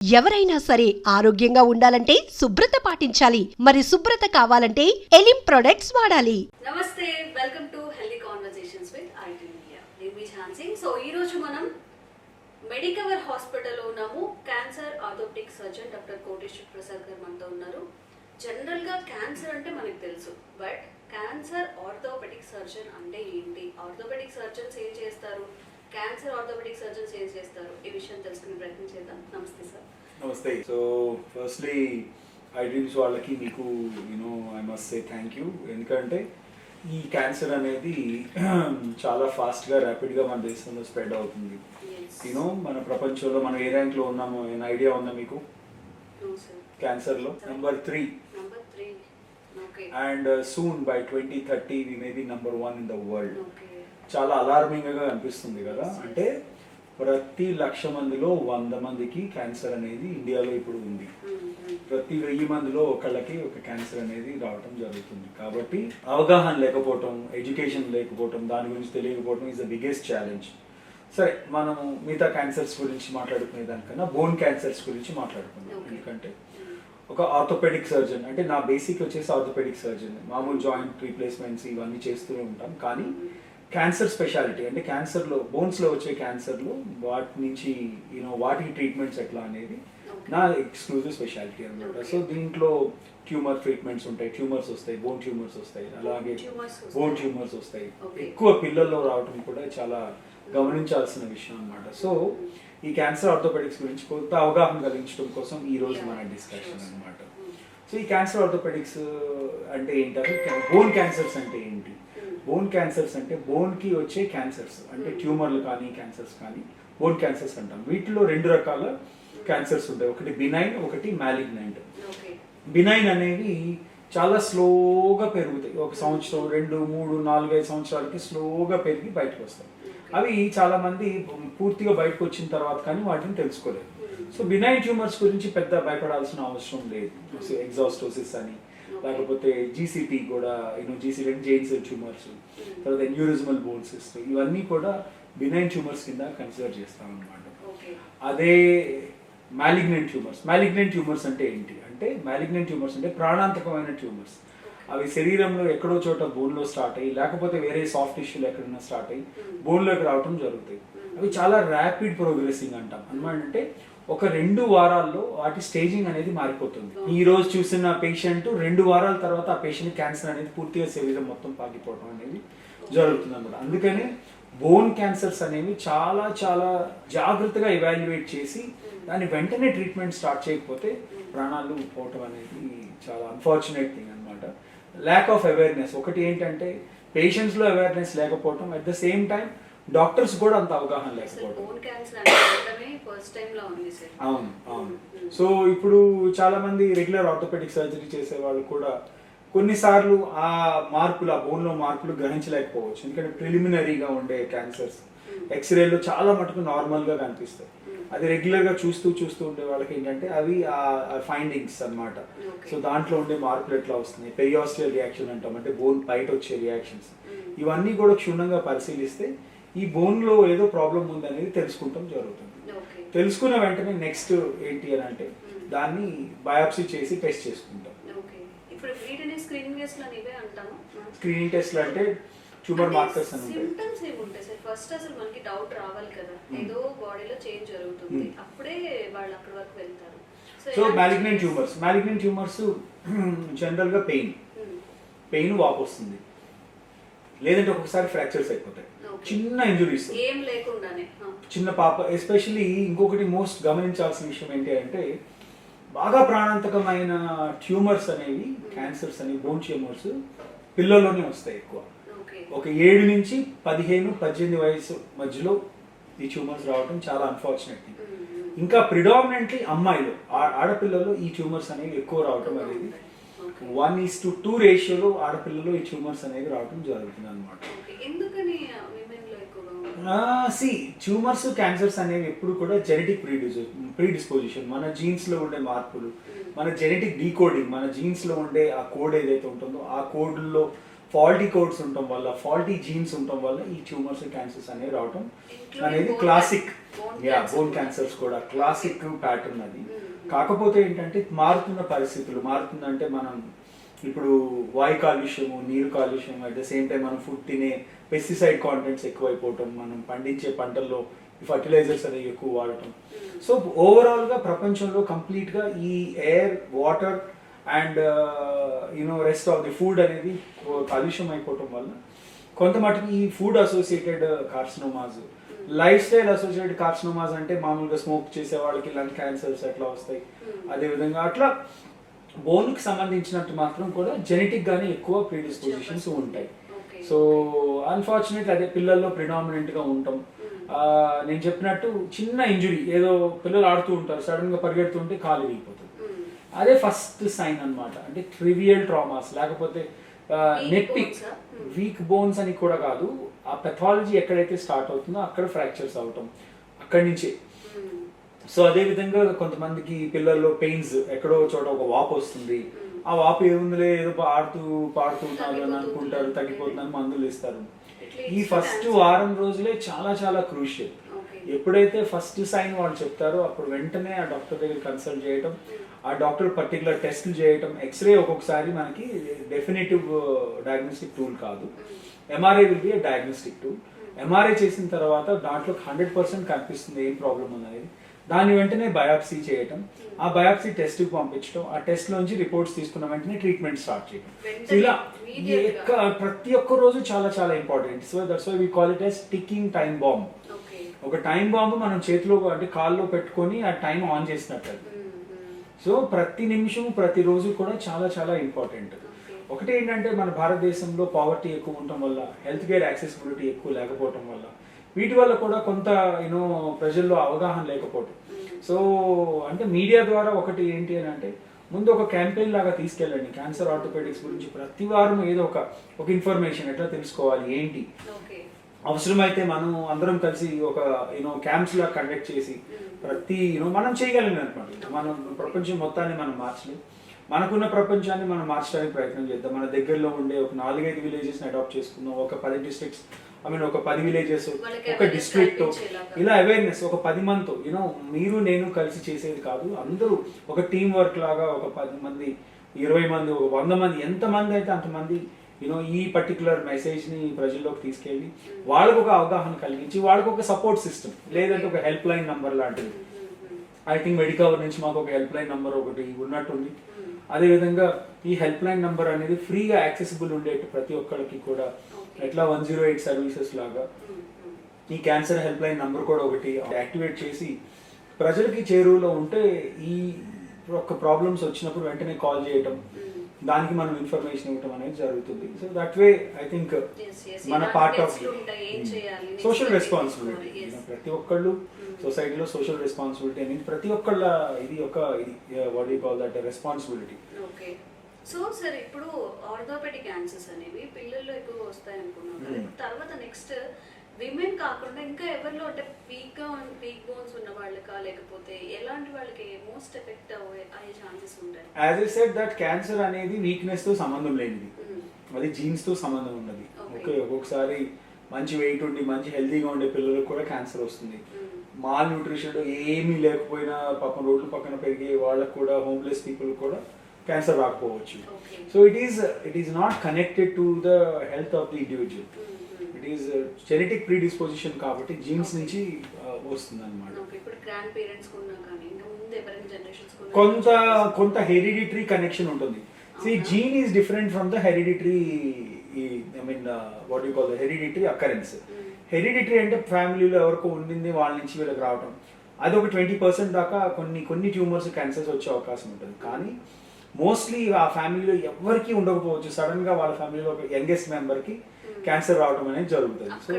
ఎవరైనా సరే ఆరోగ్యంగా ఉండాలంటే శుభ్రత పాటించాలి. మరి శుభ్రత కావాలంటే ఎలిం ప్రొడక్ట్స్ వాడాలి. నమస్తే welcome to healthy conversations with IT media నేను మీ ఝాన్సీ. సో ఈ రోజు మనం మెడికవర్ హాస్పిటల్లో ఉన్నాము. Cancer orthopaedic surgeon doctor Koteshwar Prasad గారు మనతో ఉన్నారు. జనరల్గా క్యాన్సర్ అంటే మనకు తెలుసు. బట్ క్యాన్సర్ ఆర్థోపెటిక్ సర్జన్ అంటే ఏంటి? ఆర్థోపెటిక్ సర్జన్స్ ఏం చేస్తారు? క్యాన్సర్ ఆర్థోపెడిక్ సర్జన్స్ ఏం చేస్తారు? ఈ విషయం తెలుసుకునే ప్రయత్నం చేద్దాం. నమస్తే సార్ నమస్తే. సో ఫస్ట్లీ ఐ డ్రీమ్స్ వాళ్ళకి మీకు you know I must say thank you ఎందుకంటే ఈ క్యాన్సర్ అనేది చాలా ఫాస్ట్గా ర్యాపిడ్గా మన దేశంలో స్ప్రెడ్ అవుతుంది. యూనో మన ప్రపంచంలో మనం ఏ ర్యాంక్లో ఉన్నామో ఏమైనా ఐడియా ఉందా మీకు? క్యాన్సర్లో number three and soon by twenty thirty we may be number one in the world చాలా అలార్మింగ్గా అనిపిస్తుంది కదా. అంటే ప్రతి లక్ష మందిలో వంద మందికి క్యాన్సర్ అనేది ఇండియాలో ఇప్పుడు ఉంది. ప్రతి వెయ్యి మందిలో ఒకళ్ళకి ఒక క్యాన్సర్ అనేది రావటం జరుగుతుంది. కాబట్టి అవగాహన లేకపోవటం ఎడ్యుకేషన్ లేకపోవటం దాని గురించి తెలియకపోవటం ఈజ్ ద బిగ్గెస్ట్ ఛాలెంజ్ సరే మనము మిగతా క్యాన్సర్స్ గురించి మాట్లాడుకునే దానికన్నా బోన్ క్యాన్సర్స్ గురించి మాట్లాడుకుందాం. ఎందుకంటే ఒక ఆర్థోపెడిక్ సర్జన్ అంటే నా బేసిక్ వచ్చేసి ఆర్థోపెడిక్ సర్జన్ మామూలు జాయింట్ రీప్లేస్మెంట్స్ ఇవన్నీ చేస్తూనే ఉంటాం. కానీ క్యాన్సర్ స్పెషాలిటీ అంటే క్యాన్సర్లో బోన్స్లో వచ్చే క్యాన్సర్లో వాటి నుంచి యూనో వాటి ట్రీట్మెంట్స్ ఎట్లా అనేది నా ఎక్స్క్లూజివ్ స్పెషాలిటీ అనమాట. సో దీంట్లో ట్యూమర్ ట్రీట్మెంట్స్ ఉంటాయి. ట్యూమర్స్ వస్తాయి బోన్ ట్యూమర్స్ వస్తాయి అలాగే. బోన్ ట్యూమర్స్ వస్తాయి. ఎక్కువ పిల్లల్లో రావటం కూడా చాలా గమనించాల్సిన విషయం అన్నమాట. సో ఈ క్యాన్సర్ ఆర్థోపెడిక్స్ గురించి కొంత అవగాహన కలిగించడం కోసం ఈ రోజు మన డిస్కషన్ అన్నమాట. సో ఈ క్యాన్సర్ ఆర్థోపెడిక్స్ అంటే ఏంటి? అసలు బోన్ క్యాన్సర్స్ అంటే ఏంటి? బోన్ క్యాన్సర్స్ అంటే బోన్కి వచ్చే క్యాన్సర్స్ అంటే ట్యూమర్లు కానీ క్యాన్సర్స్ కానీ బోన్ క్యాన్సర్స్ అంటాం. వీటిలో రెండు రకాల క్యాన్సర్స్ ఉంటాయి. ఒకటి బినైన్ ఒకటి మ్యాలిగ్నెంట్ ఓకే బినైన్ అనేవి చాలా స్లోగా పెరుగుతాయి. ఒక సంవత్సరం రెండు మూడు నాలుగైదు సంవత్సరాలకి స్లోగా పెరిగి బయటకు వస్తాయి. అవి చాలా మంది పూర్తిగా బయటకు వచ్చిన తర్వాత కానీ వాటిని తెలుసుకోలేదు. సో బినైన్ ట్యూమర్స్ గురించి పెద్ద భయపడాల్సిన అవసరం లేదు. ఎగ్జాస్టోసిస్ అని లేకపోతే జీసీటీ కూడా యూనో జీసీటీ అంటే జెయిన్స్ ట్యూమర్స్ తర్వాత న్యూరిజమల్ బోన్ సిస్ట్ ఇవన్నీ కూడా బినైన్ ట్యూమర్స్ కింద కన్సిడర్ చేస్తాం అన్నమాట ఓకే. అదే మ్యాలిగ్నెంట్ ట్యూమర్స్ మ్యాలిగ్నెంట్ ట్యూమర్స్ అంటే ఏంటి? అంటే మ్యాలిగ్నెంట్ ట్యూమర్స్ అంటే ప్రాణాంతకమైన ట్యూమర్స్ అవి శరీరంలో ఎక్కడో చోట బోన్లో స్టార్ట్ అయ్యి లేకపోతే వేరే సాఫ్ట్ టిష్యూలు ఎక్కడైనా స్టార్ట్ అయ్యి బోన్లోకి రావటం జరుగుతాయి. అవి చాలా ర్యాపిడ్ ప్రోగ్రెసింగ్ అంటాం. అనమాట అంటే ఒక రెండు వారాల్లో వాటి స్టేజింగ్ అనేది మారిపోతుంది. ఈ రోజు చూసిన పేషెంట్ రెండు వారాల తర్వాత ఆ పేషెంట్ క్యాన్సర్ అనేది పూర్తిగా శరీరం మొత్తం పాకిపోవడం అనేది జరుగుతుంది అనమాట అందుకనే బోన్ క్యాన్సర్స్ అనేవి చాలా చాలా జాగ్రత్తగా ఎవాల్యుయేట్ చేసి దాన్ని వెంటనే ట్రీట్మెంట్ స్టార్ట్ చేయకపోతే ప్రాణాలు పోవటం అనేది చాలా అన్ఫార్చునేట్ థింగ్ అనమాట ల్యాక్ ఆఫ్ అవేర్నెస్ ఒకటి ఏంటంటే పేషెంట్స్లో అవేర్నెస్ లేకపోవటం at the same time doctors కూడా అంత అవగాహన లేకపోవడం అవును అవును. సో ఇప్పుడు చాలా మంది రెగ్యులర్ ఆర్థోపెడిక్ సర్జరీ చేసే వాళ్ళు కూడా కొన్నిసార్లు ఆ మార్పులు ఆ బోన్లో మార్పులు గ్రహించలేకపోవచ్చు. ఎందుకంటే ప్రిలిమినరీగా ఉండే క్యాన్సర్స్ ఎక్స్రేలో చాలా మటుకు నార్మల్గా కనిపిస్తాయి. అది రెగ్యులర్గా చూస్తూ చూస్తూ ఉండే వాళ్ళకి ఏంటంటే అవి ఆ ఫైండింగ్స్ అన్నమాట. Okay. సో దాంట్లో ఉండే మార్పులు ఎట్లా వస్తున్నాయి? పెరియాస్టియల్ రియాక్షన్ అంటాం. అంటే బోన్ బయట వచ్చే రియాక్షన్స్ ఇవన్నీ కూడా క్షుణ్ణంగా పరిశీలిస్తే ఈ బోన్లో ఏదో ప్రాబ్లం ఉంది అనేది తెలుసుకుంటాం జరుగుతుంది. తెలుసుకున్న వెంటనే నెక్స్ట్ ఏంటి అని అంటే దాన్ని బయాప్సీ చేసి టెస్ట్ చేసుకుంటాం. ఓకే. ఇప్పుడు వీటిని స్క్రీనింగ్ టెస్ట్ అంటే ట్యూమర్ మార్కర్స్ అని ఉంటాయి. సిమ్టమ్స్ ఏముంటాయి సార్? ఫస్ట్ అసలు మనకి డౌట్ రావాలి కదా. ఏదో బాడీలో చేంజ్ జరుగుతుంది. అప్పుడే వాళ్ళు అక్కడి వరకు వెళ్తారు. So malignant? Tumours malignant tumours జనరల్గా పెయిన్. పెయిన్ వాపు వస్తుంది. లేదంటే ఒక్కొక్కసారి ఫ్రాక్చర్స్ అయిపోతాయి. చిన్న ఇంజురీస్ ఏం లేకుండానే. చిన్న పాప ఎస్పెషల్లీ ఇంకొకటి మోస్ట్ గమనించాల్సిన విషయం ఏంటి అంటే బాగా ప్రాణాంతకమైన ట్యూమర్స్ అనేవి క్యాన్సర్స్ అనేవి బోన్ ట్యూమర్స్ పిల్లల్లోనే వస్తాయి ఎక్కువ ఒక ఏడు నుంచి పదిహేను పద్దెనిమిది వయసు మధ్యలో ఈ ట్యూమర్స్ రావడం చాలా అన్ఫార్చునేట్ థింగ్. ఇంకా ప్రిడామినెంట్లీ అమ్మాయిలు ఆ- ఆడపిల్లలు ఈ ట్యూమర్స్ అనేవి ఎక్కువ రావటం అనేది. వన్ ఈస్ టు టూ రేషియోలో ఆడపిల్లలు ఈ ట్యూమర్స్ అనేవి రావడం జరుగుతుంది అనమాట ఓకే. ఎందుకని విమెన్లో ఎక్కువగా ఉంటుంది? సి ట్యూమర్స్ క్యాన్సర్స్ అనేవి ఎప్పుడు కూడా జెనెటిక్ ప్రీడిస్ ప్రీడిస్పోజిషన్ మన జీన్స్లో ఉండే మార్పులు మన జెనెటిక్ డీకోడింగ్ మన జీన్స్లో ఉండే ఆ కోడ్ ఏదైతే ఉంటుందో ఆ కోడ్లో ఫాల్టీ కోడ్స్ ఉండటం వల్ల ఫాల్టీ జీన్స్ ఉండటం వల్ల ఈ ట్యూమర్స్ క్యాన్సర్స్ అనేవి రావటం అనేది క్లాసిక్ యా బోన్. క్యాన్సర్స్ కూడా క్లాసిక్ ప్యాటర్న్ అది Mm. కాకపోతే ఏంటంటే మారుతున్న పరిస్థితులు మారుతుందంటే మనం ఇప్పుడు వాయు కాలుష్యము నీరు కాలుష్యం అట్ ద సేమ్ టైం మనం ఫుడ్ తినే పెస్టిసైడ్ కాంటెంట్స్ ఎక్కువైపోవటం మనం పండించే పంటల్లో ఫర్టిలైజర్స్ అనేవి ఎక్కువ వాడటం. సో ఓవరాల్గా ప్రపంచంలో కంప్లీట్గా ఈ air water and you know rest of the food అనేది కాలుష్యం అయిపోవటం వల్ల కొంత మటుకు ఈ food associated carcinomas life style associated carcinomas అంటే మామూలుగా స్మోక్ చేసే వాళ్ళకి లంగ్ క్యాన్సర్స్ ఎట్లా వస్తాయి? అదే విధంగా అట్లా బోన్కి సంబంధించినట్టు మాత్రం కూడా జెనెటిక్ గానే ఎక్కువ ప్రీడిస్పోజిషన్స్ ఉంటాయి. సో అన్ఫార్చునేట్ అదే పిల్లల్లో ప్రిడామినెంట్గా ఉంటాం ఆ, నేను చెప్పినట్టు చిన్న ఇంజురీ ఏదో పిల్లలు ఆడుతూ ఉంటారు సడన్గా పరిగెడుతుంటే కాలు విరిగిపోతుంది Mm. అదే ఫస్ట్ సైన్ అన్నమాట అంటే ట్రివియల్ ట్రామాస్ లేకపోతే Weak నెప్పి bones ఆ? Hmm. వీక్ బోన్స్ అని కూడా కాదు ఆ పెథాలజీ ఎక్కడైతే స్టార్ట్ అవుతుందో అక్కడ ఫ్రాక్చర్స్ అవటం అక్కడి నుంచే Mm. సో అదే విధంగా కొంతమందికి పిల్లల్లో పెయిన్స్ ఎక్కడో చోట ఒక వాపు వస్తుంది. ఆ వాపు ఏముందిలే ఏదో ఆడుతూ పాడుతున్నారు అని. అనుకుంటారు తగ్గిపోతుందని మందులు ఇస్తారు ఈ ఫస్ట్. వారం రోజులే చాలా చాలా క్రూషియల్. ఎప్పుడైతే ఫస్ట్ సైన్ వాళ్ళు చెప్తారో అప్పుడు వెంటనే ఆ డాక్టర్ దగ్గర కన్సల్ట్ చేయటం ఆ డాక్టర్ పర్టికులర్ టెస్ట్లు చేయటం ఎక్స్రే ఒక్కొక్కసారి మనకి డెఫినేటివ్ డయాగ్నోస్టిక్ టూల్ కాదు MRI will be diagnostic tool MRI చేసిన తర్వాత దాంట్లో హండ్రెడ్ పర్సెంట్ కనిపిస్తుంది ఏం ప్రాబ్లం అనేది దాన్ని వెంటనే బయాప్సీ చేయటం ఆ బయాప్సీ టెస్ట్ పంపించడం ఆ టెస్ట్ లోంచి రిపోర్ట్స్ తీసుకున్న వెంటనే ట్రీట్మెంట్ స్టార్ట్ చేయడం ఇలా ప్రతి ఒక్క రోజు చాలా చాలా important so that's why we call it as ticking time bomb. ఒక టైం బాంబు మనం చేతిలో అంటే కాల్లో పెట్టుకొని ఆ టైం ఆన్ చేసినట్టు. సో ప్రతి నిమిషం ప్రతి రోజు కూడా చాలా చాలా ఇంపార్టెంట్. ఒకటి ఏంటంటే మన భారతదేశంలో పావర్టీ ఎక్కువ ఉండటం వల్ల హెల్త్ కేర్ యాక్సెసిబిలిటీ ఎక్కువ లేకపోవటం వల్ల వీటి వల్ల కూడా కొంత యూనో ప్రజల్లో అవగాహన లేకపోవటం. సో అంటే మీడియా ద్వారా ఒకటి ఏంటి అని అంటే ముందు ఒక క్యాంపెయిన్ లాగా తీసుకెళ్ళండి. క్యాన్సర్ ఆర్థోపెడిక్స్ గురించి ప్రతి వారం ఏదో ఒక ఒక ఇన్ఫర్మేషన్ ఎట్లా తెలుసుకోవాలి ఏంటి. అవసరమైతే మనం అందరం కలిసి ఒక యూనో క్యాంప్స్ లా కండక్ట్ చేసి ప్రతి యూనో మనం చేయగలిగిన అనమాట మనం ప్రపంచం మొత్తాన్ని మనం మార్చలేం. మనకున్న ప్రపంచాన్ని మనం మార్చడానికి ప్రయత్నం చేద్దాం. మన దగ్గరలో ఉండే ఒక నాలుగైదు విలేజెస్ని అడాప్ట్ చేసుకుందాం. ఒక పది డిస్ట్రిక్ట్స్ ఐ మీన్ ఒక పది విలేజెస్ ఒక డిస్ట్రిక్ట్. ఇలా అవేర్నెస్ ఒక పది మందితో యూనో మీరు నేను కలిసి చేసేది కాదు. అందరూ ఒక టీం వర్క్ లాగా ఒక పది మంది ఇరవై మంది ఒక వంద మంది ఎంత మంది అయితే అంతమంది యూనో ఈ పర్టికులర్ మెసేజ్ని ప్రజల్లోకి తీసుకెళ్ళి వాళ్ళకు ఒక అవగాహన కలిగించి వాళ్ళకు ఒక సపోర్ట్ సిస్టమ్ లేదంటే ఒక హెల్ప్ లైన్ నంబర్ లాంటిది ఐ థింక్ మెడికవర్ నుంచి మాకు ఒక హెల్ప్ లైన్ నంబర్ ఒకటి ఉన్నట్టుంది. అదే విధంగా ఈ హెల్ప్ లైన్ నంబర్ అనేది ఫ్రీగా యాక్సెసిబుల్ ఉండేట్టు ప్రతి ఒక్కరికి కూడా Okay. ఎట్లా వన్ జీరో ఎయిట్ సర్వీసెస్ లాగా. ఈ క్యాన్సర్ హెల్ప్ లైన్ నంబర్ కూడా ఒకటి యాక్టివేట్ చేసి ప్రజలకి చేరువలో ఉంటే ఈ ఒక ప్రాబ్లమ్స్ వచ్చినప్పుడు వెంటనే కాల్ చేయటం Mm. దానికి మనం ఇన్ఫర్మేషన్ ఇవ్వటం అనేది జరుగుతుంది so that way I think. మన పార్ట్ ఆఫ్ సోషల్ రెస్పాన్సిబిలిటీ. ప్రతి ఒక్కళ్ళు Mm. సొసైటీలో సోషల్ రెస్పాన్సిబిలిటీ అనేది ప్రతి ఒక్కళ్ళ ఇది ఒక ఇది what you call that responsibility so sir ఇప్పుడు ఆర్థోపెడిక్ క్యాన్సర్స్ అనేవి పిల్లల్లో ఎక్కువ వస్తాయి అనుకున్నాం కదా. Hmm. తర్వాత నెక్స్ట్ విమెన్ కాకుండా ఇంకా ఎవరిలో అంటే వీక్గా వీక్ బోన్స్ ఉన్న వాళ్ళకా లేకపోతే ఎలాంటి వాళ్ళకి మోస్ట్ ఎఫెక్ట్ అయ్యే ఛాన్సెస్ ఉంటాయి as a set that cancer అనేది వీక్నెస్తో సంబంధం లేనిది Hmm. అది జీన్స్తో సంబంధం ఉన్నది. ఓకే ఒక్కొక్కసారి మంచి వెయిట్ ఉండి మంచి హెల్తీగా ఉండే పిల్లలకు కూడా క్యాన్సర్ వస్తుంది Hmm. మాల్ న్యూట్రిషన్ ఏమీ లేకపోయినా పాపం రోడ్ల పక్కన పెరిగే వాళ్ళకు కూడా హోమ్లెస్ పీపుల్ కూడా క్యాన్సర్ రాకపోవచ్చు. So it is it is not connected to the health of the individual. It is genetic predisposition కాబట్టి జీన్స్ నుంచి వస్తుంది అనమాట కొంత కొంత హెరిడిటరీ కనెక్షన్ ఉంటుంది. సి అవునా? Gene is different from the hereditary I mean what you call the hereditary occurrence hereditary అంటే ఫ్యామిలీలో ఎవరికో ఉండింది వాళ్ళ నుంచి వీళ్ళకి రావటం. అది ఒక ట్వంటీ పర్సెంట్ దాకా కొన్ని కొన్ని ట్యూమర్స్ క్యాన్సర్స్ వచ్చే అవకాశం ఉంటుంది. కానీ మోస్ట్లీ ఆ ఫ్యామిలీలో ఎవరికి ఉండకపోవచ్చు. సడన్గా వాళ్ళ ఫ్యామిలీలో ఒక యంగెస్ట్ మెంబర్కి క్యాన్సర్ రావడం అనేది జరుగుతుంది. సో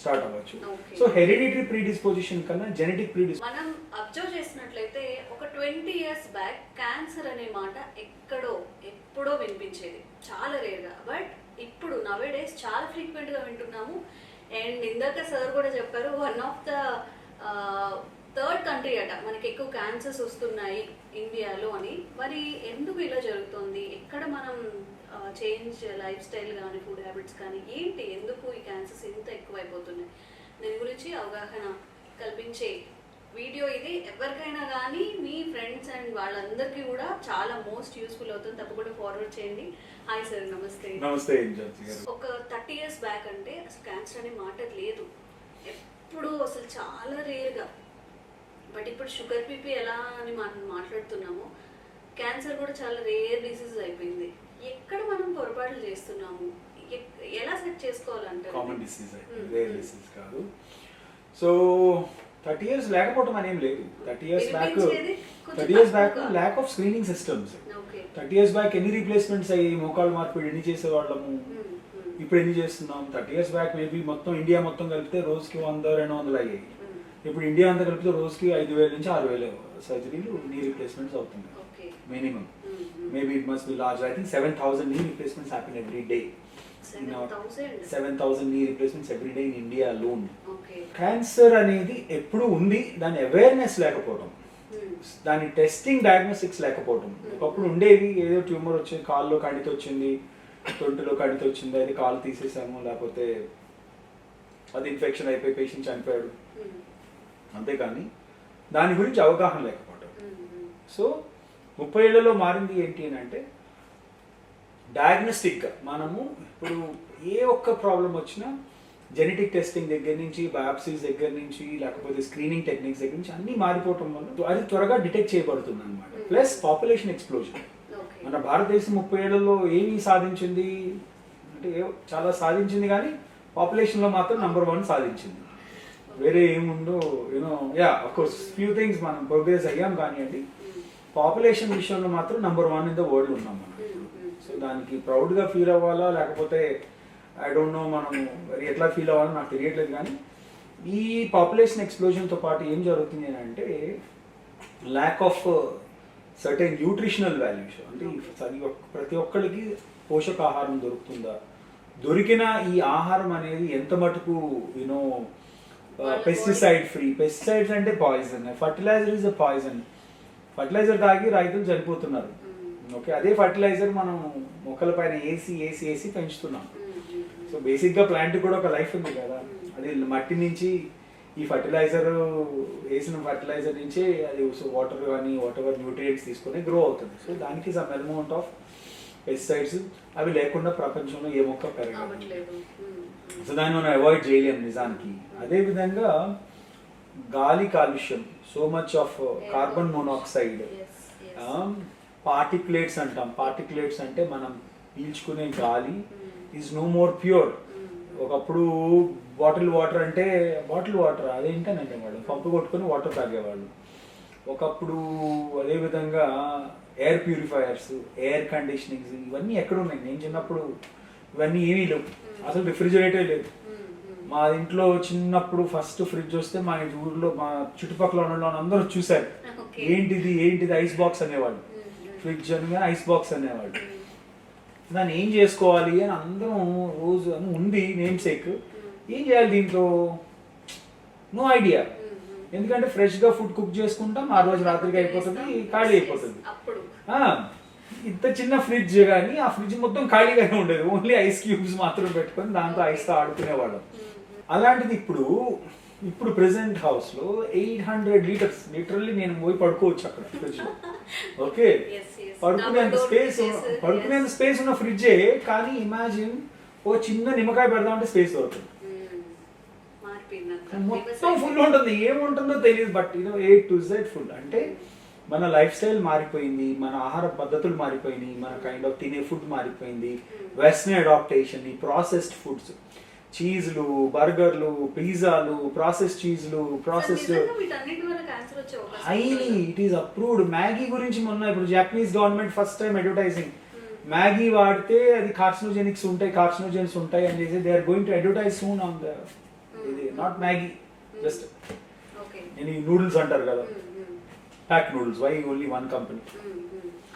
స్టార్ట్ అవ్వచ్చు. సో హెరిడిటరీ ప్రీడిస్పోజిషన్ కన్నా జెనెటిక్ ప్రీడిస్ మనం అబ్జర్వ్ చేసినట్లయితే ఒక ట్వంటీ ఇయర్స్ బ్యాక్ క్యాన్సర్ అనే మాట ఎక్కడో ఎప్పుడో వినిపించేది. చాలా రేర్గా. బట్ ఇప్పుడు నవే డేస్ చాలా ఫ్రీక్వెంట్గా వింటున్నాము. అండ్ ఇందాక సార్ కూడా చెప్పారు one of the third country అట. మనకి ఎక్కువ క్యాన్సర్స్ వస్తున్నాయి ఇండియాలో అని. మరి ఎందుకు ఇలా జరుగుతుంది? ఎక్కడ మనం చేంజ్ లైఫ్ స్టైల్ కానీ ఫుడ్ హ్యాబిట్స్ కానీ ఏంటి? ఎందుకు ఈ క్యాన్సర్స్ ఇంత ఎక్కువైపోతున్నాయి? దీని గురించి అవగాహన కల్పించే వీడియో ఇది. ఎవరికైనా కానీ మీ ఫ్రెండ్స్ అండ్ వాళ్ళందరికీ కూడా చాలా మోస్ట్ యూస్ఫుల్ అవుతుంది. తప్పకుండా ఫార్వర్డ్ చేయండి. హాయ్ సార్ నమస్తే. నమస్తే ఒక థర్టీ ఇయర్స్ బ్యాక్ అంటే అసలు క్యాన్సర్ అనే మాట లేదు. ఎప్పుడు అసలు చాలా రేర్గా బట్ ఇప్పుడు షుగర్ బీపీ ఎలా అని మనం మాట్లాడుతున్నామో క్యాన్సర్ కూడా చాలా రేర్ డిసీజ్ అయిపోయింది. ఎక్కడ మనం పొరపాట్లు చేస్తున్నాము? ఎలా సెట్ చేసుకోవాలంటారు? Common disease Hmm. వేరే డిసీజ్ కాదు. సో థర్టీ ఇయర్స్ లేకపోవడం అనేం లేదు. Thirty years back thirty years back. Lack of screening systems thirty years back ఎన్ని రీప్లేస్మెంట్స్ అయ్యి మోకాలు మార్పిడి ఎన్ని చేసేవాళ్ళము? ఇప్పుడు ఎన్ని చేస్తున్నాం? థర్టీ ఇయర్స్ బ్యాక్ మేబీ మొత్తం ఇండియా మొత్తం కలిపితే రోజుకి వంద రెండు వందలు అయ్యాయి. ఇప్పుడు ఇండియా అంతా కలిపితే రోజుకి ఐదు వేల నుంచి ఆరు వేల సర్జరీలు నీ రీప్లేస్మెంట్స్ అవుతున్నాయి. Okay. Minimum maybe it must be large I think seven thousand knee replacements happen every day seven thousand knee replacements every day in India alone cancer అనేది ఎప్పుడు ఉంది దాని అవేర్నెస్ లేకపోవడం. దాని టెస్టింగ్ డయాగ్నోస్టిక్స్ లేకపోవడం. ఒకప్పుడు ఉండేవి ఏదో ట్యూమర్ వచ్చింది కాల్లో కణితి వచ్చింది తొంటిలో కణితి వచ్చింది అది కాలు తీసేసాము లేకపోతే అది ఇన్ఫెక్షన్ అయిపోయి పేషెంట్ చనిపోయాడు. అంతేకాని దాని గురించి అవగాహన లేకపోవడం సో ముప్పై ఏళ్ళలో మారింది ఏంటి అని అంటే డయాగ్నోస్టిక్గా మనము ఇప్పుడు ఏ ఒక్క ప్రాబ్లం వచ్చినా జెనెటిక్ టెస్టింగ్ దగ్గర నుంచి బయాప్సీస్ దగ్గర నుంచి లేకపోతే స్క్రీనింగ్ టెక్నిక్స్ దగ్గర నుంచి అన్నీ మారిపోవటం వల్ల అది త్వరగా డిటెక్ట్ చేయబడుతుంది అనమాట ప్లస్ పాపులేషన్ ఎక్స్ప్లోజన్ మన భారతదేశం ముప్పై ఏళ్ళలో ఏమి సాధించింది? అంటే చాలా సాధించింది కానీ పాపులేషన్లో మాత్రం నంబర్ వన్ సాధించింది. వేరే ఏముందో you know of course few things మనం ప్రోగ్రెస్ అయ్యాం కానివ్వండి పాపులేషన్ విషయంలో మాత్రం number one in the world ఉన్నాం మనం. సో దానికి ప్రౌడ్గా ఫీల్ అవ్వాలా? లేకపోతే ఐ డోంట్ నో మనం మరి ఎట్లా ఫీల్ అవ్వాలో నాకు తెలియట్లేదు కానీ ఈ పాపులేషన్ ఎక్స్ప్లోజన్తో పాటు ఏం జరుగుతుంది అని అంటే lack of certain nutritional values అంటే ప్రతి ఒక్క- ప్రతి ఒక్కరికి పోషకాహారం దొరుకుతుందా? దొరికిన ఈ ఆహారం అనేది ఎంత మటుకు you know pesticide free pesticides అంటే poison fertiliser is a poison fertiliser తాగి రైతులు చనిపోతున్నారు. ఓకే అదే ఫర్టిలైజర్ మనం మొక్కల పైన వేసి వేసి వేసి పెంచుతున్నాం. సో బేసిక్గా ప్లాంట్ కూడా ఒక లైఫ్ ఉంది కదా. అది మట్టి నుంచి ఈ ఫర్టిలైజర్ వేసిన ఫర్టిలైజర్ నుంచి అది వాటర్ కానీ వాట్ ఎవర్ న్యూట్రియంట్స్ తీసుకొని గ్రో అవుతుంది. సో దానికి సమ్ అమౌంట్ ఆఫ్ పెస్టిసైడ్స్ అవి లేకుండా ప్రపంచంలో ఏ మొక్క పెరగదు సో దాన్ని మనం అవాయిడ్ చేయలేం నిజానికి. అదే విధంగా గాలి కాలుష్యం so much of carbon monoxide particulates అంటాం. పార్టిక్యులేట్స్ అంటే మనం పీల్చుకునే గాలి ఈజ్ నో మోర్ ప్యూర్ ఒకప్పుడు బాటిల్ వాటర్ అంటే బాటిల్ వాటర్ అదేంటని వాళ్ళు పంపు కొట్టుకొని వాటర్ తాగేవాళ్ళు. ఒకప్పుడు అదే విధంగా ఎయిర్ ప్యూరిఫైయర్స్ ఎయిర్ కండిషనింగ్స్ ఇవన్నీ ఎక్కడ ఉన్నాయి నేను చిన్నప్పుడు ఇవన్నీ ఏమీ లేవు. అసలు రిఫ్రిజిరేటర్ లేదు. మా ఇంట్లో చిన్నప్పుడు ఫస్ట్ ఫ్రిడ్జ్ వస్తే మా ఊర్లో మా చుట్టుపక్కల ఉన్న అందరూ చూశారు. ఏంటిది ఏంటిది ఐస్ బాక్స్ అనేవాళ్ళు. ఫ్రిడ్జ్ అనగా ఐస్ బాక్స్ అనేవాళ్ళు. దాన్ని ఏం చేసుకోవాలి అని అందరం రోజు అని ఉంది నేమ్ సేక్ ఏం చేయాలి దీంట్లో? నో ఐడియా ఎందుకంటే ఫ్రెష్గా ఫుడ్ కుక్ చేసుకుంటాం ఆ రోజు రాత్రికి అయిపోతుంది ఖాళీ అయిపోతుంది. ఇంత చిన్న ఫ్రిడ్జ్ కానీ ఆ ఫ్రిడ్జ్ మొత్తం ఖాళీగానే ఉండేది. ఓన్లీ ఐస్ క్యూబ్స్ మాత్రం పెట్టుకొని దాంతో ఐస్తో ఆడుకునేవాళ్ళం. అలాంటిది ఇప్పుడు ఇప్పుడు ప్రెసెంట్ హౌస్లో ఎయిట్ హండ్రెడ్ లీటర్స్ లిటరల్లీ నేను పోయి పడుకోవచ్చు అక్కడ ఫ్రిడ్జ్లో ఓకే. పడుకునేంత స్పేస్ పడుకునేంత. స్పేస్ ఉన్న ఫ్రిడ్జే కానీ ఇమాజిన్ ఓ చిన్న నిమ్మకాయ పెడదామంటే స్పేస్ దొరుకుతుంది మారిపోయింది మొత్తం ఫుల్ ఉంటుంది. ఏముంటుందో తెలియదు but you know A to Z full అంటే మన లైఫ్ స్టైల్ మారిపోయింది మన ఆహార పద్ధతులు మారిపోయినాయి మన కైండ్ ఆఫ్ తినే ఫుడ్ మారిపోయింది వెస్టర్న్ అడాప్టేషన్ ఈ ప్రాసెస్డ్ ఫుడ్స్ చీజ్లు బర్గర్లు పిజ్జాలు process చీజ్లు process highly? It is approved Maggi గురించి మొన్న ఇప్పుడు Japanese government first time advertising Maggi వాడితే అది కార్సినోజెనిక్స్ ఉంటాయి కార్సినోజెన్స్ ఉంటాయి అని చేసి they are going to advertise soon on the ఇది నాట్ మ్యాగీ జస్ట్ నేను ఈ నూడిల్స్ అంటారు కదా. మ్మ్, pack noodles why only one company.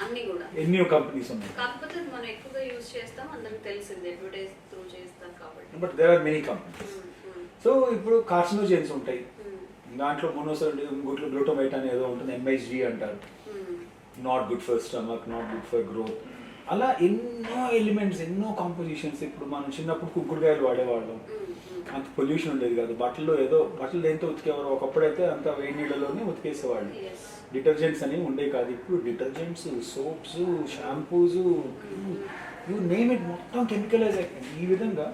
అన్ని కూడా. ఎన్నో కంపెనీస్ ఉన్నాయి? కాకపోతే మనం ఎక్కువగా యూజ్ చేస్తాం అందరికి తెలిసింది అడ్వర్టైజ్ త్రూ చేస్తాం కాబట్టి. But there are many companies so ఇప్పుడు కార్సినోజెన్స్ ఉంటాయి. మ్మ్, దాంట్లో మోనోసోడియం గుట్లు గ్లూటోమైట్ అనేది ఏదో ఉంటుంది ఎంహెచ్డి అంటారు. Not good for stomach not good for growth అలా ఎన్నో ఎలిమెంట్స్ ఎన్నో కాంపోజిషన్స్ ఇప్పుడు మనం చిన్నప్పుడు కుక్కుడుకాయలు వాడేవాళ్ళం. మ్మ్, మ్మ్. అంత పొల్యూషన్ ఉండేది కాదు. బట్టలు ఏదో బట్టలు దేంతో ఉతికేవారు ఒకప్పుడైతే అంత వేడి నీళ్ళలోనే ఉతికేసేవాళ్ళు. డిటర్జెంట్స్ అనేవి ఉండేవి కాదు. ఇప్పుడు detergents soaps shampoos you name it మొత్తం కెమికలైజ్ అయిపోయింది. ఈ విధంగా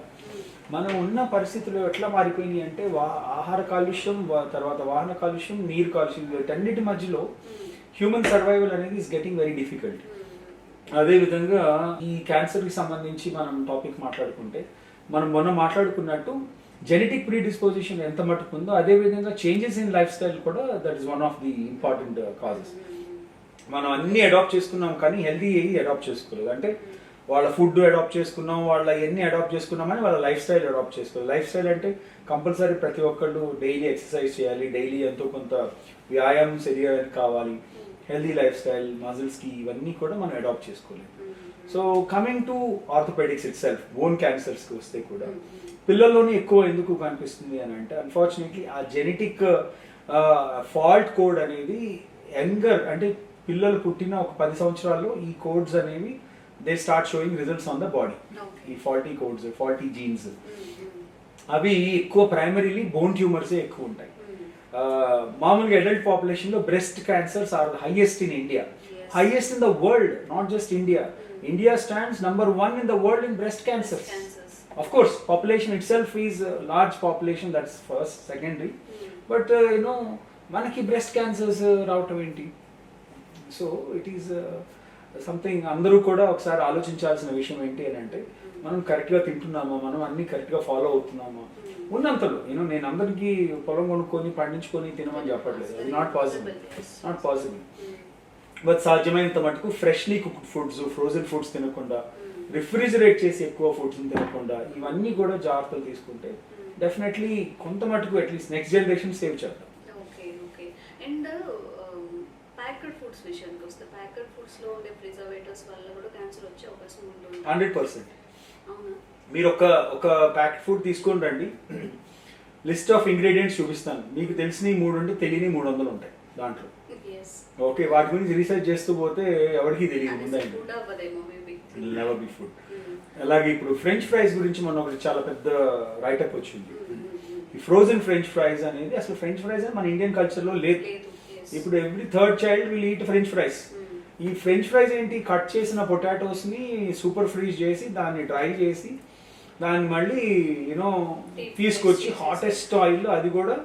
మనం ఉన్న పరిస్థితులు ఎట్లా మారిపోయినాయి అంటే వా ఆహార కాలుష్యం తర్వాత వాహన కాలుష్యం నీరు కాలుష్యం వీటన్నిటి మధ్యలో హ్యూమన్ సర్వైవల్ అనేది ఇస్ గెటింగ్ వెరీ డిఫికల్ట్ అదేవిధంగా ఈ క్యాన్సర్కి సంబంధించి మనం టాపిక్ మాట్లాడుకుంటే మనం మొన్న మాట్లాడుకున్నట్టు జెనెటిక్ ప్రీడిస్పోజిషన్ ఎంత మటుకు ఉందో అదే విధంగా చేంజెస్ ఇన్ లైఫ్ స్టైల్ కూడా that is one of the important causes మనం అన్ని అడాప్ట్ చేసుకున్నాం కానీ హెల్దీ అయ్యి అడాప్ట్ చేసుకోలేదు. అంటే వాళ్ళ ఫుడ్ అడాప్ట్ చేసుకున్నాం వాళ్ళ ఎన్ని అడాప్ట్ చేసుకున్నామని వాళ్ళ లైఫ్ స్టైల్ అడాప్ట్ చేసుకోవాలి లైఫ్ స్టైల్ అంటే కంపల్సరీ ప్రతి ఒక్కళ్ళు డైలీ ఎక్సర్సైజ్ చేయాలి డైలీ ఎంతో కొంత వ్యాయామం శరీరానికి కావాలి. హెల్దీ లైఫ్ స్టైల్ మజిల్స్కి ఇవన్నీ కూడా మనం అడాప్ట్ చేసుకోలేదు. So coming to orthopaedics it self bone క్యాన్సర్స్కి వస్తే కూడా పిల్లల్లోనే ఎక్కువ ఎందుకు కనిపిస్తుంది అని అంటే అన్ఫార్చునేట్లీ ఆ జెనెటిక్ ఫాల్ట్ కోడ్ అనేది యంగర్ అంటే పిల్లలు పుట్టిన ఒక పది సంవత్సరాల్లో ఈ కోడ్స్ అనేవి they start showing results on the body. ఈ ఫాల్టీ కోడ్స్ ఫాల్టీ జీన్స్ అవి ఎక్కువ ప్రైమరీలీ బోన్ ట్యూమర్సే ఎక్కువ ఉంటాయి. ఆ, మామూలుగా adult పాపులేషన్లో breast cancers are highest in India. Highest in the world not just India India stands number one in the world in breast cancers Cancers. of course population itself is a large population that's first. Secondary but uh, you know మనకి breast cancers రావటం ఏంటి? So it is something అందరూ కూడా ఒకసారి ఆలోచించాల్సిన విషయం ఏంటి అని అంటే మనం కరెక్ట్గా తింటున్నామా? మనం అన్ని కరెక్ట్గా ఫాలో అవుతున్నామా? ఉన్నంతలో నేను నేను అందరికీ పొలం కొనుక్కొని పండించుకొని తినమని చెప్పట్లేదు. Not possible not possible but సాధ్యమైనంత మటుకు freshly cooked foods frozen foods తినకుండా రిఫ్రిజిరేట్ చేసి ఎక్కువ ఫుడ్స్ తినకుండా ఇవన్నీ కూడా జాగ్రత్తలు తీసుకుంటే డెఫినెట్లీ కొంత మటుకు at least next generation save చేద్దాం. Okay okay. And packed foods విషయానికి వస్తే ప్యాకెడ్ ఫుడ్స్లో ఉండే ప్రిజర్వేటివ్స్ వల్ల కూడా క్యాన్సర్ వచ్చే అవకాశం ఉంటుంది. Hundred percent. మీరు ఒక ఒక ప్యాకెట్ ఫుడ్ తీసుకొని రండి. లిస్ట్ ఆఫ్ ఇంగ్రీడియంట్స్ చూపిస్తాను. మీకు తెలిసిన మూడు ఉంటే తెలియని మూడు వందలు ఉంటాయి దాంట్లో. ఓకే వాటి గురించి రీసెర్చ్ చేస్తూ పోతే ఎవరికి తెలియదు నెవర్ బి ఫుడ్ అలాగే ఇప్పుడు ఫ్రెంచ్ ఫ్రైస్ గురించి మొన్న ఒకటి చాలా పెద్ద రైటప్ వచ్చింది. ఈ ఫ్రోజన్ ఫ్రెంచ్ ఫ్రైస్ అనేది అసలు ఫ్రెంచ్ ఫ్రైస్ మన ఇండియన్ కల్చర్లో లేదు. ఇప్పుడు every third child will eat French fries. ఈ ఫ్రెంచ్ ఫ్రైస్ ఏంటి? కట్ చేసిన పొటాటోస్ని సూపర్ ఫ్రీజ్ చేసి దాన్ని డ్రై చేసి దాన్ని మళ్ళీ యూనో తీసుకొచ్చి హాటెస్ట్ ఆయిల్ అది కూడా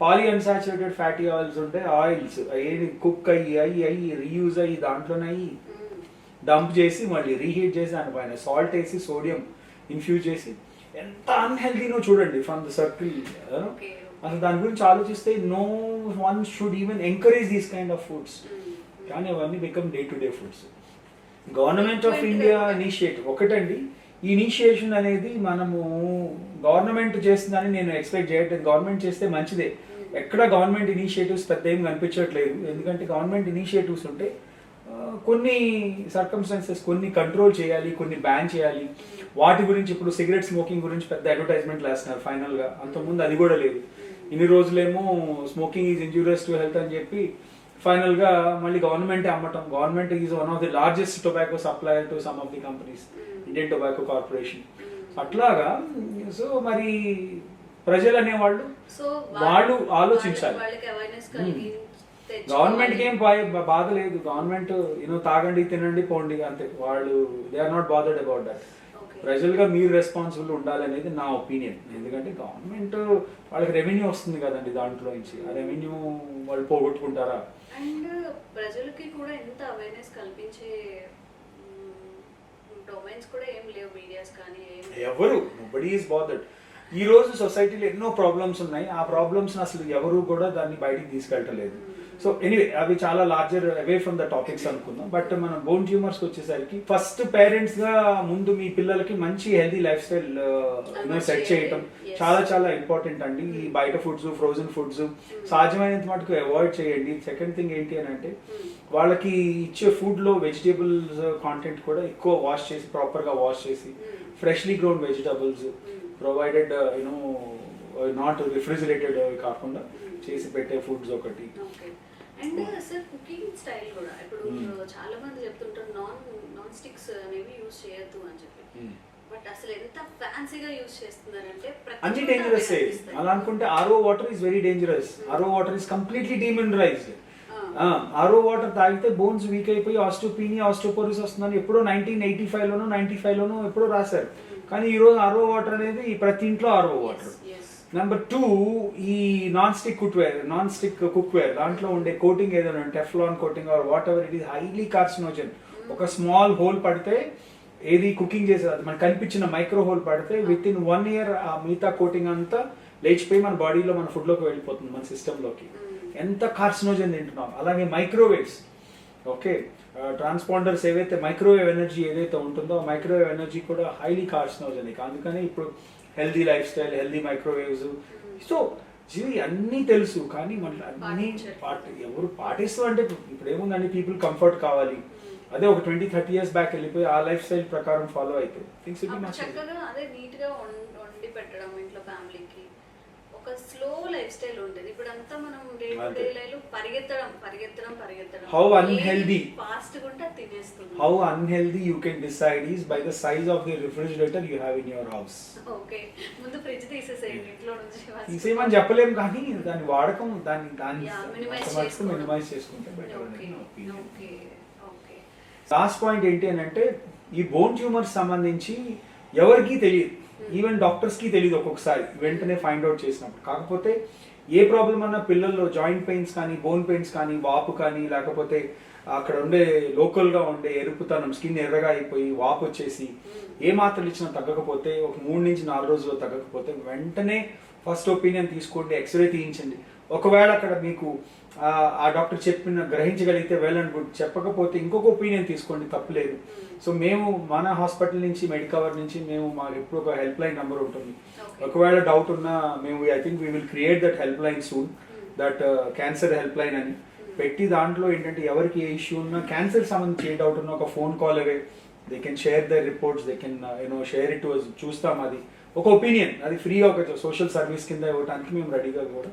పాలీ అన్సాచురేటెడ్ ఫ్యాటీ ఆయిల్స్ ఉంటాయి ఆయిల్స్ అవి కుక్ అయ్యి అయ్యి అయ్యి రీయూజ్ అయ్యి దాంట్లోనే అయ్యి Mm. డంప్ చేసి మళ్ళీ రీహీట్ చేసి దానిపైన సాల్ట్ వేసి సోడియం ఇన్ఫ్యూజ్ చేసి ఎంత అన్హెల్దీనో చూడండి ఫ్రమ్ ద సర్కిల్. అసలు దాని గురించి ఆలోచిస్తే no one should even encourage these kind of foods. కానీ అవన్నీ become day to day foods government of India initiative ఒకటండి ఈ ఇనిషియేషన్ అనేది మనము గవర్నమెంట్ చేస్తుందని నేను ఎక్స్పెక్ట్ చేయట్లేదు. గవర్నమెంట్ చేస్తే మంచిదే. ఎక్కడ గవర్నమెంట్ ఇనిషియేటివ్స్ పెద్ద ఏం కనిపించట్లేదు. ఎందుకంటే గవర్నమెంట్ ఇనిషియేటివ్స్ ఉంటే కొన్ని సర్కమ్స్టాన్సెస్ కొన్ని కంట్రోల్ చేయాలి కొన్ని బ్యాన్ చేయాలి. వాటి గురించి ఇప్పుడు సిగరెట్ స్మోకింగ్ గురించి పెద్ద అడ్వర్టైజ్మెంట్ వేస్తున్నారు ఫైనల్గా. అంతకుముందు అది కూడా లేదు. ఇన్ని రోజులేమో smoking is injurious to health అని చెప్పి ఫైనల్గా మళ్ళీ గవర్నమెంట్ అమ్మటం. Government is one of the largest tobacco supplier to some of the companies Indian tobacco corporation అట్లాగా సో మరి ప్రజలు అనేవాళ్ళు సో వాళ్ళు ఆలోచించాలి. వాళ్ళకి అవేర్నెస్ కలిగి గవర్నమెంట్కి ఏం బాధ లేదు. గవర్నమెంట్ యూనో తాగండి తినండి పోండి అంతే. వాళ్ళు they are not bothered about that ప్రజలుగా మీరు రెస్పాన్సిబుల్ ఉండాలనేది నా ఒపీనియన్ ఎందుకంటే గవర్నమెంట్ వాళ్ళకి రెవెన్యూ వస్తుంది కదండి దాంట్లో నుంచి. ఆ రెవెన్యూ వాళ్ళు పోగొట్టుకుంటారా? అండ్ ప్రజలకి కూడా ఎంత అవేర్నెస్ కల్పించే డొమైన్స్ కూడా ఏం లేవు మీడియాస్ కానీ ఎవరు? ఈస్ బాదర్డ్ ఈ రోజు సొసైటీలో ఎన్నో ప్రాబ్లమ్స్ ఉన్నాయి. ఆ ప్రాబ్లమ్స్ అసలు ఎవరు కూడా దాన్ని బయటికి తీసుకెళ్ళలేదు సో ఎనీవే అవి చాలా larger away from the topics అనుకుందాం. బట్ మనం బోన్ ట్యూమర్స్ వచ్చేసరికి ఫస్ట్ పేరెంట్స్గా ముందు మీ పిల్లలకి మంచి హెల్దీ లైఫ్ స్టైల్ సెట్ చేయటం. చాలా చాలా ఇంపార్టెంట్ అండి. ఈ బయట ఫుడ్స్ ఫ్రోజన్ ఫుడ్స్ సాధ్యమైనంత మటుకు అవాయిడ్ చేయండి. సెకండ్ థింగ్ ఏంటి అని అంటే వాళ్ళకి ఇచ్చే ఫుడ్లో వెజిటేబుల్స్ కాంటెంట్ కూడా ఎక్కువ వాష్ చేసి ప్రాపర్గా వాష్ చేసి freshly grown vegetables provided you know not refrigerated కాకుండా చేసి పెట్టే ఫుడ్స్ ఒకటి. అండ్ సార్ కుకింగ్ స్టైల్ కూడా. ఇప్పుడు Hmm. చాలా మంది చెప్తుంటారు నాన్ నాన్ స్టిక్స్ అనేవి యూజ్ చేయొద్దు అని చెప్పి. బట్ అసలు ఎంత ఫ్యాన్సీగా యూజ్ చేస్తున్నారంటే అన్ని డేంజరస్. అలా అనుకుంటే RO water is very dangerous RO water is completely demineralised ఆ. ఆర్ఓ వాటర్ తాగితే బోన్స్ వీక్ అయిపోయి ఆస్టోపీని ఆస్టోపోరిస్ వస్తుందని ఎప్పుడో నైన్టీన్ ఎయిటీ ఫైవ్ లోనో నైన్టీ ఫైవ్ లోనో ఎప్పుడో రాశారు. కానీ ఈ రోజు ఆర్ఓ వాటర్ అనేది ప్రతి ఇంట్లో ఆర్ఓ వాటర్. నెంబర్ టూ ఈ non stick cookware non stick cookware దాంట్లో ఉండే కోటింగ్ ఏదైనా Teflon coating or whatever it is highly carcinogen ఒక స్మాల్ హోల్ పడితే ఏది కుకింగ్ చేసేది మనకు కనిపించిన మైక్రో హోల్ పడితే విత్ ఇన్ వన్ ఇయర్ ఆ మిగతా కోటింగ్ అంతా లేచిపోయి మన బాడీలో మన ఫుడ్లోకి వెళ్ళిపోతుంది మన సిస్టమ్లోకి ఎంత కార్సినోజన్ తింటున్నాం? అలాగే మైక్రోవేవ్స్ ఓకే ట్రాన్స్పాండర్స్ ఏవైతే మైక్రోవేవ్ ఎనర్జీ ఏదైతే ఉంటుందో ఆ మైక్రోవేవ్ ఎనర్జీ కూడా హైలీ కార్సినోజనిక్ అందుకని ఇప్పుడు healthy life style healthy microwaves so ఇవి అన్నీ తెలుసు కానీ మన అన్ని. పాటి ఎవరు పాటిస్తూ అంటే ఇప్పుడు ఏముందండి పీపుల్ కంఫర్ట్ కావాలి. అదే ఒక ట్వంటీ థర్టీ ఇయర్స్ బ్యాక్ వెళ్ళిపోయి ఆ లైఫ్ స్టైల్ ప్రకారం ఫాలో అయితే థింగ్స్ చక్కగా అదే గా వం- వండి పెట్టడం ఇంట్లో ఫ్యామిలీకి ఒక స్లో లైఫ్ స్టైల్ ఉండేది ఇప్పుడు అంతా మనం డే టు డే. లైఫ్ పరిగెత్తడం పరిగెత్తడం పరిగెత్తడం. How unhealthy. ఫాస్ట్ గుంటే తినేస్తుంది how unhealthy you can decide is by the size of the refrigerator you have in your house okay ముందు ఫ్రిడ్జ్ తీసేసేయండి. ఇంట్లో నుంచి తీసేయమని చెప్పలేం కానీ దాని వాడకం దాని దాని. మినిమైజ్ చేసుకుంటే better okay okay last point ఏంటి అని అంటే ఈ బోన్ ట్యూమర్స్ సంబంధించి ఎవరికీ తెలియదు. ఈవెన్ డాక్టర్స్కి తెలియదు ఒక్కొక్కసారి. వెంటనే ఫైండ్ అవుట్ చేసినప్పుడు. కాకపోతే ఏ ప్రాబ్లం అన్నా పిల్లల్లో జాయింట్ పెయిన్స్ కానీ బోన్ పెయిన్స్ కానీ వాపు కానీ లేకపోతే అక్కడ ఉండే లోకల్గా ఉండే ఎరుపుతనం స్కిన్ ఎర్రగా అయిపోయి వాపు వచ్చేసి ఏ మాత్రలు ఇచ్చినా తగ్గకపోతే ఒక మూడు నుంచి నాలుగు రోజుల్లో తగ్గకపోతే వెంటనే ఫస్ట్ ఒపీనియన్ తీసుకోండి ఎక్స్రే తీయించండి. ఒకవేళ అక్కడ మీకు ఆ, డాక్టర్ చెప్పిన గ్రహించగలిగితే వెల్ అండ్ గుడ్ చెప్పకపోతే ఇంకొక ఒపీనియన్ తీసుకోండి తప్పులేదు. సో మేము మన హాస్పిటల్ నుంచి మెడికవర్ నుంచి మేము మాకు ఎప్పుడు ఒక హెల్ప్ లైన్ నెంబర్ ఉంటుంది. ఒకవేళ డౌట్ ఉన్నా మేము I think we will create that help line soon that cancer help line అని. పెట్టి దాంట్లో ఏంటంటే ఎవరికి ఏ ఇష్యూ ఉన్నా క్యాన్సర్ సంబంధించి ఏ డౌట్ ఉన్నా ఒక phone call away. They can share the reports they can you know share it చూస్తాం అది. ఒక ఒపీనియన్ అది ఫ్రీగా ఒక సోషల్ సర్వీస్ కింద ఇవ్వడానికి మేము రెడీగా కూడా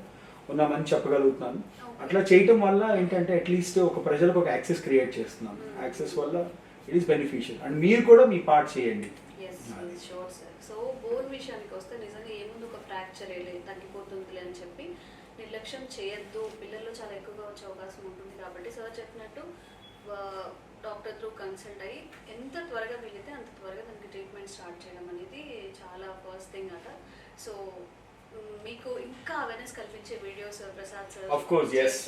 ఉన్నామని చెప్పగలుగుతున్నాను అట్లా చేయటం వల్ల ఏంటంటే అట్లీస్ట్ ఒక ప్రజలకు ఒక యాక్సెస్ క్రియేట్ చేస్తున్నాం. యాక్సెస్ వల్ల ఇట్ ఈస్ బెనిఫిషియల్ అండ్ మీరు కూడా మీ పార్ట్ చేయండి. సో బోన్ విషయానికి వస్తే నిజంగా ఏముంది ఒక ఫ్రాక్చర్ తగ్గిపోతుందిలే అని చెప్పి నిర్లక్ష్యం చేయొద్దు. పిల్లల్లో చాలా ఎక్కువగా వచ్చే అవకాశం ఉంటుంది కాబట్టి సార్ చెప్పినట్టు డాక్టర్ త్రూ కన్సల్ట్ అయ్యి ఎంత త్వరగా వీలైతే అంత త్వరగా దానికి ట్రీట్మెంట్ స్టార్ట్ చేయడం అనేది చాలా ఫస్ట్ థింగ్ అట. సో మీకు ఇంకా అవేర్నెస్ కల్పించే videos Prasad sir of course yes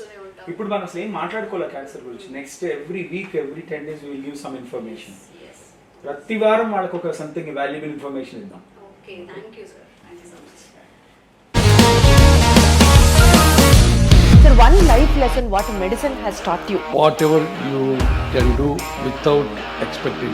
ఇప్పుడు మనం అసలు ఏం మాట్లాడుకోవాలి క్యాన్సర్ గురించి? Next every week every ten days will give some information ప్రతి వారం వాళ్ళకి ఒక సంథింగ్ వాల్యుబుల్ ఇన్ఫర్మేషన్ ఇద్దాం. Okay thank you sir Sir, one life lesson what medicine has taught you. whatever you can do without expecting.